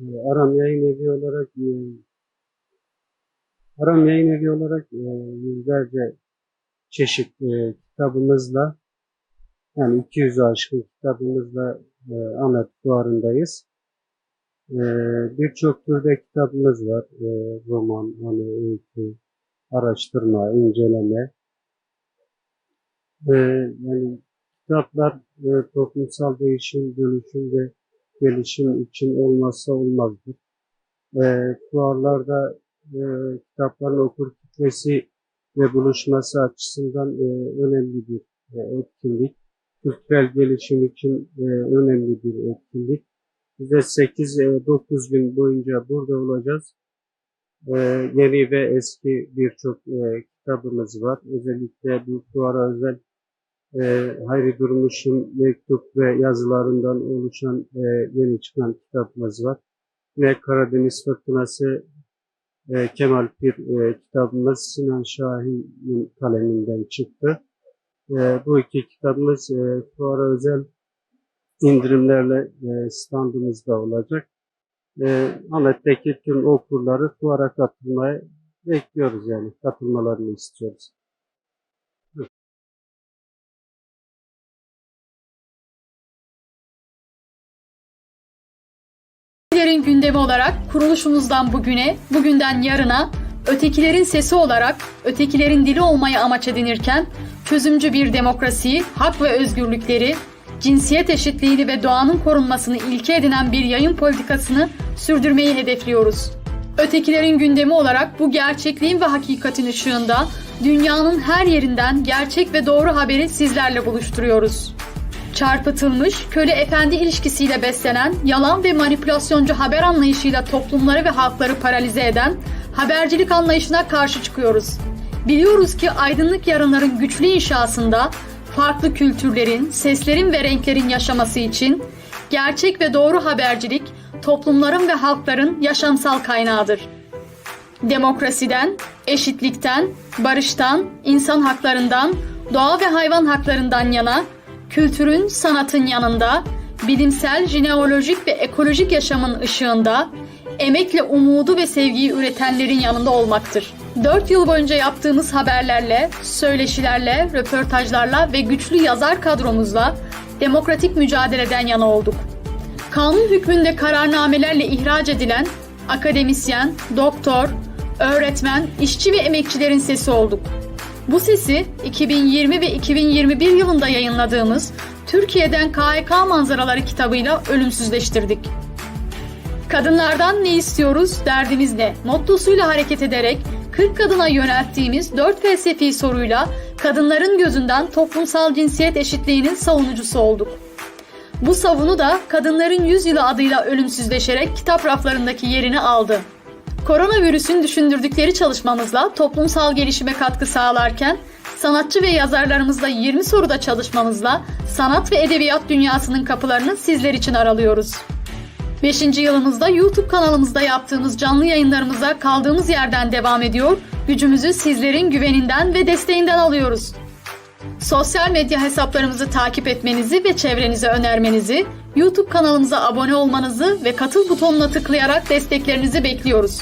Aram Yayın Evi olarak e, Aram Yayın Evi olarak e, yüzlerce çeşit e, kitabımızla yani 200'ü aşkın kitabımızla e, Ahmet Fuarı'ndayız. E, Birçok türde kitabımız var. Roman, anı, öykü, araştırma, inceleme. E, yani kitaplar toplumsal değişim, dönüşüm ve gelişim için olmazsa olmazdır. E, fuarlarda e, kitapların okur kitlesi ve buluşması açısından e, önemli bir e, etkinlik. Kültürel gelişim için e, önemli bir etkinlik. Biz de 8-9 gün boyunca burada olacağız. E, yeni ve eski birçok e, kitabımız var. Özellikle bu fuara özel e, Hayri Durmuş'un mektup ve yazılarından oluşan e, yeni çıkan kitabımız var. Ve Karadeniz Fırtınası e, Kemal Pir e, kitabımız Sinan Şahin'in kaleminden çıktı. E, bu iki kitabımız e, fuara özel indirimlerle e, standımızda olacak. E, Ahmet'teki tüm okurları fuara katılmaya bekliyoruz yani. Katılmalarını istiyoruz. Ötekilerin gündemi olarak kuruluşumuzdan bugüne, bugünden yarına, ötekilerin sesi olarak ötekilerin dili olmayı amaç edinirken, çözümcü bir demokrasiyi, hak ve özgürlükleri, cinsiyet eşitliğini ve doğanın korunmasını ilke edinen bir yayın politikasını sürdürmeyi hedefliyoruz. Ötekilerin gündemi olarak bu gerçekliğin ve hakikatin ışığında dünyanın her yerinden gerçek ve doğru haberi sizlerle buluşturuyoruz çarpıtılmış, köle efendi ilişkisiyle beslenen, yalan ve manipülasyoncu haber anlayışıyla toplumları ve halkları paralize eden habercilik anlayışına karşı çıkıyoruz. Biliyoruz ki aydınlık yarınların güçlü inşasında farklı kültürlerin, seslerin ve renklerin yaşaması için gerçek ve doğru habercilik toplumların ve halkların yaşamsal kaynağıdır. Demokrasiden, eşitlikten, barıştan, insan haklarından, doğa ve hayvan haklarından yana kültürün, sanatın yanında, bilimsel, jineolojik ve ekolojik yaşamın ışığında, emekle umudu ve sevgiyi üretenlerin yanında olmaktır. 4 yıl boyunca yaptığımız haberlerle, söyleşilerle, röportajlarla ve güçlü yazar kadromuzla demokratik mücadeleden yana olduk. Kanun hükmünde kararnamelerle ihraç edilen akademisyen, doktor, öğretmen, işçi ve emekçilerin sesi olduk. Bu sesi 2020 ve 2021 yılında yayınladığımız Türkiye'den KHK manzaraları kitabıyla ölümsüzleştirdik. Kadınlardan ne istiyoruz, derdimiz ne? Mottosuyla hareket ederek 40 kadına yönelttiğimiz 4 felsefi soruyla kadınların gözünden toplumsal cinsiyet eşitliğinin savunucusu olduk. Bu savunu da Kadınların Yüzyılı adıyla ölümsüzleşerek kitap raflarındaki yerini aldı. Koronavirüsün düşündürdükleri çalışmamızla toplumsal gelişime katkı sağlarken sanatçı ve yazarlarımızla 20 soruda çalışmamızla sanat ve edebiyat dünyasının kapılarını sizler için aralıyoruz. 5. yılımızda YouTube kanalımızda yaptığımız canlı yayınlarımıza kaldığımız yerden devam ediyor, gücümüzü sizlerin güveninden ve desteğinden alıyoruz. Sosyal medya hesaplarımızı takip etmenizi ve çevrenize önermenizi, YouTube kanalımıza abone olmanızı ve katıl butonuna tıklayarak desteklerinizi bekliyoruz.